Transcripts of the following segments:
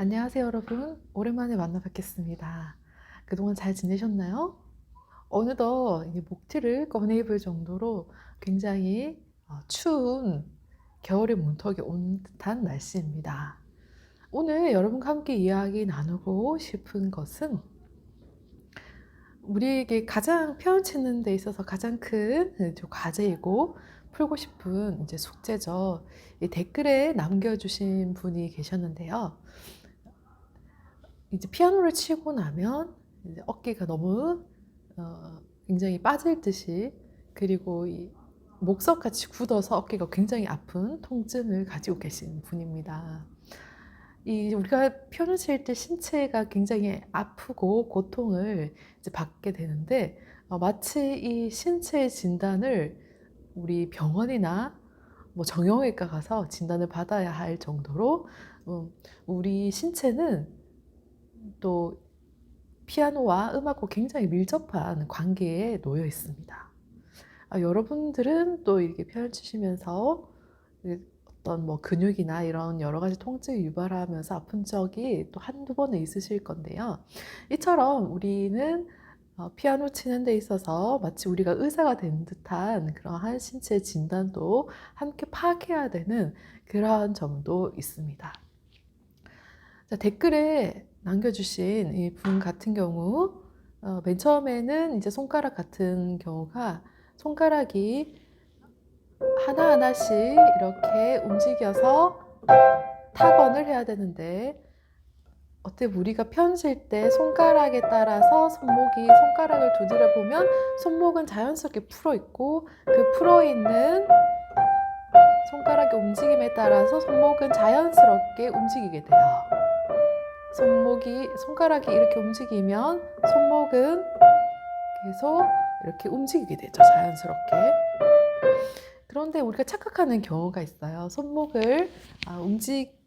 안녕하세요, 여러분. 오랜만에 만나 뵙겠습니다. 그동안 잘 지내셨나요? 어느덧 이 목티를 꺼내 입을 정도로 굉장히 어, 추운 겨울의 문턱이 온 듯한 날씨입니다. 오늘 여러분과 함께 이야기 나누고 싶은 것은 우리에게 가장 펴치는 데 있어서 가장 큰 이제 과제이고 풀고 싶은 이제 숙제죠. 이 댓글에 남겨주신 분이 계셨는데요. 이제 피아노를 치고 나면 이제 어깨가 너무 어, 굉장히 빠질 듯이 그리고 이 목석같이 굳어서 어깨가 굉장히 아픈 통증을 가지고 계신 분입니다. 이 우리가 피아노 칠 때 신체가 굉장히 아프고 고통을 이제 받게 되는데 어, 마치 이 신체의 진단을 우리 병원이나 뭐 정형외과 가서 진단을 받아야 할 정도로 음, 우리 신체는 또 피아노와 음악과 굉장히 밀접한 관계에 놓여 있습니다. 아, 여러분들은 또 이렇게 피아노 치시면서 어떤 뭐 근육이나 이런 여러 가지 통증을 유발하면서 아픈 적이 또 한두 번은 있으실 건데요. 이처럼 우리는 어, 피아노 치는 데 있어서 마치 우리가 의사가 된 듯한 그러한 신체 진단도 함께 파악해야 되는 그러한 점도 있습니다. 자, 댓글에 남겨주신 이 분 같은 경우, 어, 맨 처음에는 이제 손가락 같은 경우가 손가락이 하나하나씩 이렇게 움직여서 타건을 해야 되는데, 어때 우리가 편실 때 손가락에 따라서 손목이 손가락을 두드려 보면 손목은 자연스럽게 풀어 있고 그 풀어 있는 손가락의 움직임에 따라서 손목은 자연스럽게 움직이게 돼요. 손목이 손가락이 이렇게 움직이면 손목은 계속 이렇게 움직이게 되죠. 자연스럽게. 그런데 우리가 착각하는 경우가 있어요. 손목을 아, 움직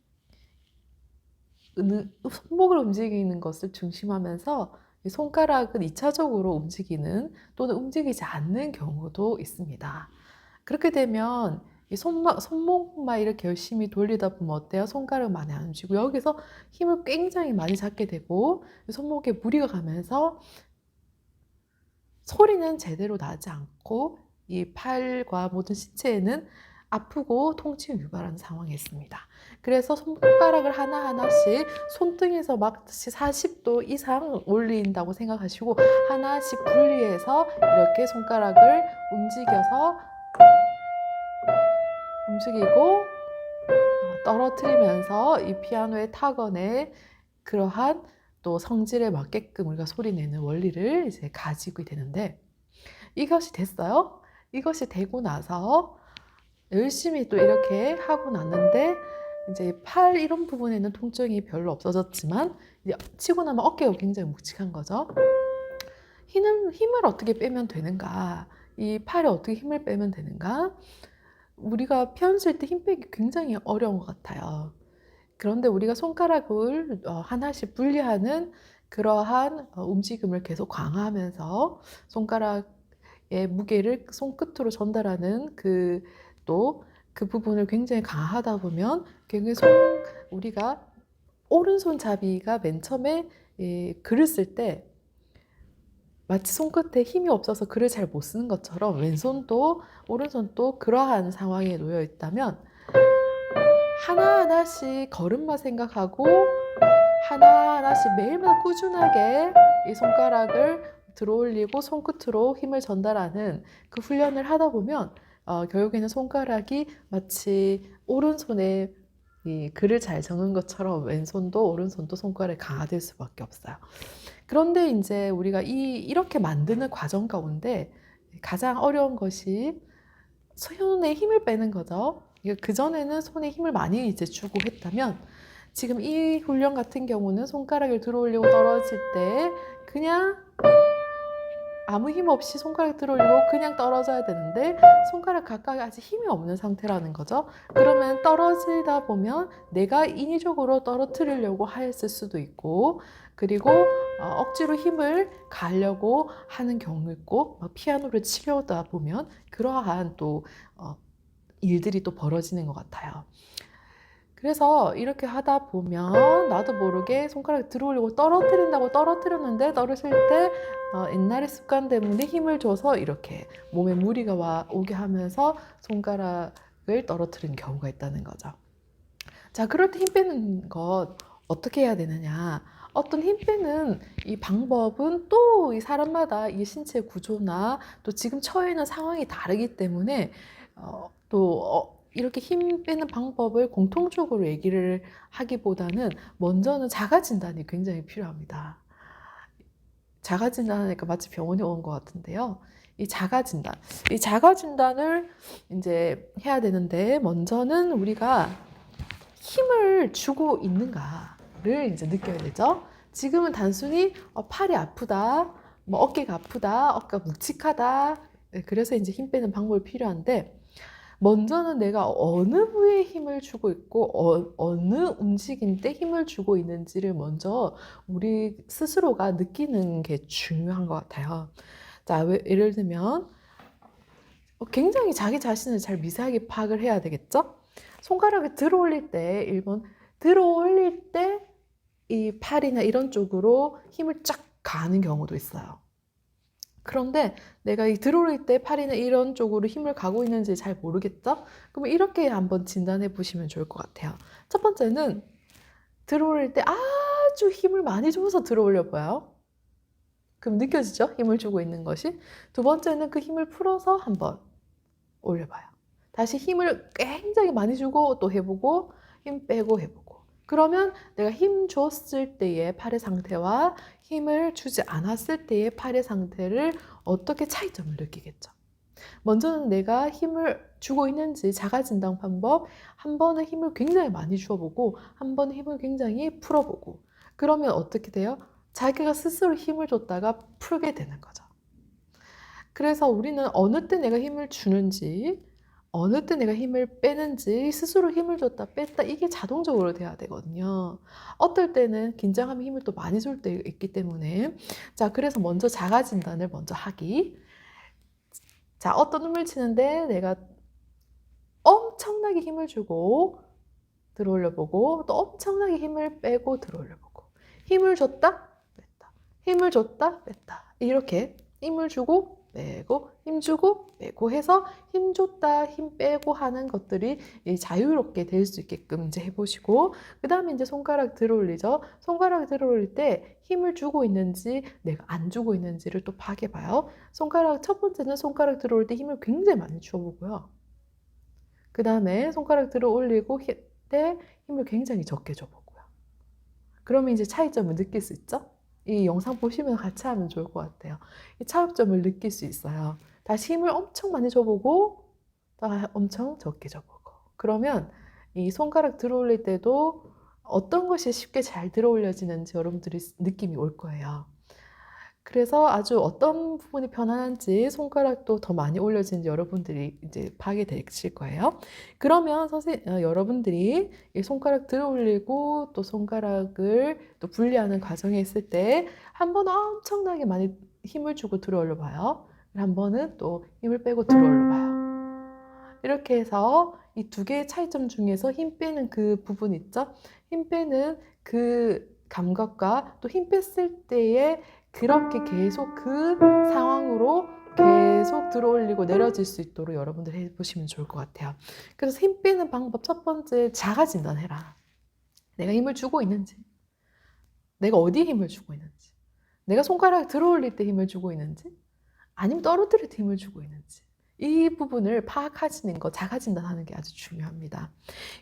손목을 움직이는 것을 중심하면서 손가락은 2차적으로 움직이는 또는 움직이지 않는 경우도 있습니다. 그렇게 되면 이 손목, 손목만 이렇게 열심히 돌리다 보면 어때요? 손가락 많이 안 움직이고 여기서 힘을 굉장히 많이 잡게 되고 손목에 무리가 가면서 소리는 제대로 나지 않고 이 팔과 모든 신체에는 아프고 통증을 유발하는 상황이 있습니다. 그래서 손가락을 하나하나씩 손등에서 막 40도 이상 올린다고 생각하시고 하나씩 분리해서 이렇게 손가락을 움직여서 움직이고 어, 떨어뜨리면서 이 피아노의 타건에 그러한 또 성질에 맞게끔 우리가 소리내는 원리를 이제 가지고 되는데 이것이 됐어요. 이것이 되고 나서 열심히 또 이렇게 하고 났는데 이제 팔 이런 부분에는 통증이 별로 없어졌지만 치고 나면 어깨가 굉장히 묵직한 거죠. 힘을, 힘을 어떻게 빼면 되는가? 이 팔에 어떻게 힘을 빼면 되는가? 우리가 피아노 칠때 힘 빼기 굉장히 어려운 것 같아요. 그런데 우리가 손가락을 어, 하나씩 분리하는 그러한 어, 움직임을 계속 강화하면서 손가락의 무게를 손끝으로 전달하는 그 또 그 부분을 굉장히 강화하다 보면 굉장히 손 우리가 오른손 잡이가 맨 처음에 예, 글을 쓸 때 마치 손끝에 힘이 없어서 글을 잘 못 쓰는 것처럼 왼손도 오른손도 그러한 상황에 놓여 있다면 하나하나씩 걸음마 생각하고 하나하나씩 매일마다 꾸준하게 이 손가락을 들어 올리고 손끝으로 힘을 전달하는 그 훈련을 하다 보면 어, 결국에는 손가락이 마치 오른손에 이 글을 잘 적는 것처럼 왼손도 오른손도 손가락이 강화될 수밖에 없어요. 그런데 이제 우리가 이 이렇게 만드는 과정 가운데 가장 어려운 것이 손에 힘을 빼는 거죠. 그 전에는 손에 힘을 많이 이제 주고 했다면 지금 이 훈련 같은 경우는 손가락을 들어 올리고 떨어질 때 그냥 아무 힘 없이 손가락 들어 올리고 그냥 떨어져야 되는데 손가락 각각에 아직 힘이 없는 상태라는 거죠. 그러면 떨어지다 보면 내가 인위적으로 떨어뜨리려고 했을 수도 있고 그리고 어, 억지로 힘을 가려고 하는 경우 있고 피아노를 치려다 보면 그러한 또 어, 일들이 또 벌어지는 것 같아요. 그래서 이렇게 하다 보면 나도 모르게 손가락 들어올리고 떨어뜨린다고 떨어뜨렸는데 떨어질 때 어, 옛날의 습관 때문에 힘을 줘서 이렇게 몸에 무리가 와 오게 하면서 손가락을 떨어뜨리는 경우가 있다는 거죠. 자, 그럴 때 힘 빼는 것 어떻게 해야 되느냐? 어떤 힘 빼는 이 방법은 또 이 사람마다 이 신체 구조나 또 지금 처해 있는 상황이 다르기 때문에 어, 또 어, 이렇게 힘 빼는 방법을 공통적으로 얘기를 하기보다는 먼저는 자가 진단이 굉장히 필요합니다. 자가 진단하니까 마치 병원에 온 것 같은데요. 이 자가 진단, 이 자가 진단을 이제 해야 되는데 먼저는 우리가 힘을 주고 있는가를 이제 느껴야 되죠. 지금은 단순히 어, 팔이 아프다, 뭐 어깨가 아프다, 어깨가 묵직하다. 네, 그래서 이제 힘 빼는 방법이 필요한데 먼저는 내가 어느 부위에 힘을 주고 있고 어, 느 움직임 때 힘을 주고 있는지를 먼저 우리 스스로가 느끼는 게 중요한 것 같아요. 자, 왜- 예를 들면 어, 굉장히 자기 자신을 잘 미세하게 파악을 해야 되겠죠? 손가락을 들어 올릴 때 1번 들어 올릴 때 이 팔이나 이런 쪽으로 힘을 쫙 가는 경우도 있어요. 그런데 내가 이 들어 올릴 때 팔이나 이런 쪽으로 힘을 가고 있는지 잘 모르겠죠? 그러면 이렇게 한번 진단해 보시면 좋을 것 같아요. 첫 번째는 들어 올릴 때 아주 힘을 많이 줘서 들어 올려 봐요. 그럼 느껴지죠? 힘을 주고 있는 것이. 두 번째는 그 힘을 풀어서 한번 올려봐요. 다시 힘을 굉장히 많이 주고 또 해보고 힘 빼고 해보고 그러면 내가 힘 줬을 때의 팔의 상태와 힘을 주지 않았을 때의 팔의 상태를 어떻게 차이점을 느끼겠죠. 먼저는 내가 힘을 주고 있는지 자가 진단 방법 한 번은 힘을 굉장히 많이 주어보고 한 번은 힘을 굉장히 풀어보고 그러면 어떻게 돼요? 자기가 스스로 힘을 줬다가 풀게 되는 거죠. 그래서 우리는 어느 때 내가 힘을 주는지 어느 때 내가 힘을 빼는지 스스로 힘을 줬다 뺐다 이게 자동적으로 돼야 되거든요. 어떨 때는 긴장하면 힘을 또 많이 줄 때 있기 때문에 자 그래서 먼저 자가 진단을 먼저 하기. 자 어떤 음을 치는데 내가 엄청나게 힘을 주고 들어올려 보고 또 엄청나게 힘을 빼고 들어올려 보고 힘을 줬다 뺐다 힘을 줬다 뺐다 이렇게 힘을 주고 빼고 힘 주고 빼고 해서 힘 줬다 힘 빼고 하는 것들이 이 자유롭게 될 수 있게끔 이제 해보시고 그 다음에 이제 손가락 들어 올리죠. 손가락 들어 올릴 때 힘을 주고 있는지 내가 안 주고 있는지를 또 파악해봐요. 손가락 첫 번째는 손가락 들어 올릴 때 힘을 굉장히 많이 주어보고요. 그 다음에 손가락 들어 올리고 히- 때 힘을 굉장히 적게 줘보고요. 그러면 이제 차이점을 느낄 수 있죠 이 영상 보시면 같이 하면 좋을 것 같아요. 이 차이점을 느낄 수 있어요. 다시 힘을 엄청 많이 줘보고, 또 엄청 적게 줘보고. 그러면 이 손가락 들어 올릴 때도 어떤 것이 쉽게 잘 들어 올려지는지 여러분들이 느낌이 올 거예요. 그래서 아주 어떤 부분이 편안한지 손가락도 더 많이 올려지는지 여러분들이 이제 파악이 되실 거예요. 그러면 선생 어, 여러분들이 이 손가락 들어 올리고 또 손가락을 또 분리하는 과정에 있을 때 한 번은 엄청나게 많이 힘을 주고 들어 올려 봐요. 한 번은 또 힘을 빼고 들어 올려 봐요. 이렇게 해서 이 두 개의 차이점 중에서 힘 빼는 그 부분 있죠? 힘 빼는 그 감각과 또 힘 뺐을 때의 그렇게 계속 그 상황으로 계속 들어올리고 내려질 수 있도록 여러분들 해보시면 좋을 것 같아요. 그래서 힘 빼는 방법 첫 번째 자가 진단해라. 내가 힘을 주고 있는지, 내가 어디에 힘을 주고 있는지, 내가 손가락 들어올릴 때 힘을 주고 있는지, 아니면 떨어뜨릴 때 힘을 주고 있는지. 이 부분을 파악하시는 거, 자가 진단하는 게 아주 중요합니다.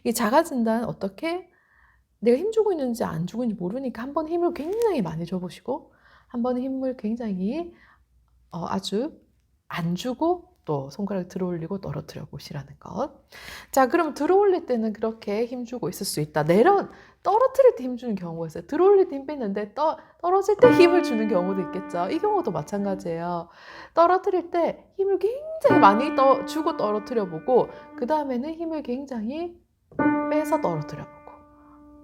이 자가 진단 어떻게 내가 힘 주고 있는지 안 주고 있는지 모르니까 한번 힘을 굉장히 많이 줘보시고 한 번은 힘을 굉장히 어, 아주 안 주고 또 손가락 들어 올리고 떨어뜨려 보시라는 것. 자, 그럼 들어 올릴 때는 그렇게 힘 주고 있을 수 있다. 내려 떨어뜨릴 때 힘 주는 경우가 있어요. 들어 올릴 때 힘 뺐는데 떠, 떨어질 때 힘을 주는 경우도 있겠죠. 이 경우도 마찬가지예요. 떨어뜨릴 때 힘을 굉장히 많이 떠, 주고 떨어뜨려 보고 그 다음에는 힘을 굉장히 빼서 떨어뜨려 보고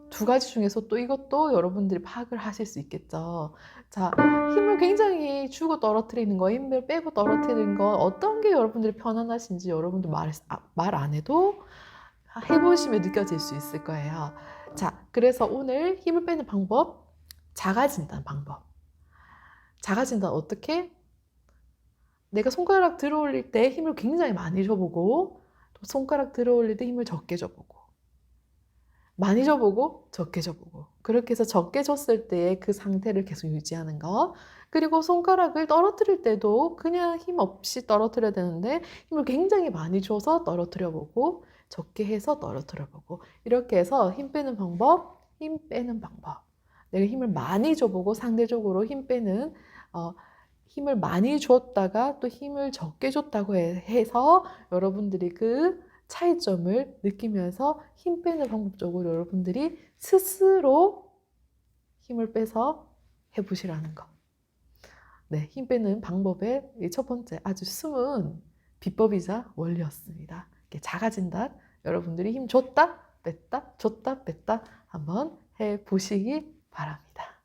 두 가지 중에서 또 이것도 여러분들이 파악을 하실 수 있겠죠. 자, 힘을 굉장히 주고 떨어뜨리는 거, 힘을 빼고 떨어뜨리는 거, 어떤 게 여러분들이 편안하신지 여러분들 말, 아, 해도 해보시면 느껴질 수 있을 거예요. 자, 그래서 오늘 힘을 빼는 방법, 작아진다는 방법. 작아진다 어떻게? 내가 손가락 들어 올릴 때 힘을 굉장히 많이 줘보고 또 손가락 들어 올릴 때 힘을 적게 줘보고 많이 줘보고 적게 줘보고. 그렇게 해서 적게 줬을 때의 그 상태를 계속 유지하는 거. 그리고 손가락을 떨어뜨릴 때도 그냥 힘 없이 떨어뜨려야 되는데 힘을 굉장히 많이 줘서 떨어뜨려 보고 적게 해서 떨어뜨려 보고. 이렇게 해서 힘 빼는 방법 힘 빼는 방법. 내가 힘을 많이 줘보고 상대적으로 힘 빼는 어, 힘을 많이 줬다가 또 힘을 적게 줬다고 해- 해서 여러분들이 그 차이점을 느끼면서 힘 빼는 방법적으로 여러분들이 스스로 힘을 빼서 해보시라는 거. 네, 힘 빼는 방법의 이첫 번째 아주 숨은 비법이자 원리였습니다. 작아진다. 여러분들이 힘 줬다, 뺐다, 줬다, 뺐다 한번 해 보시기 바랍니다.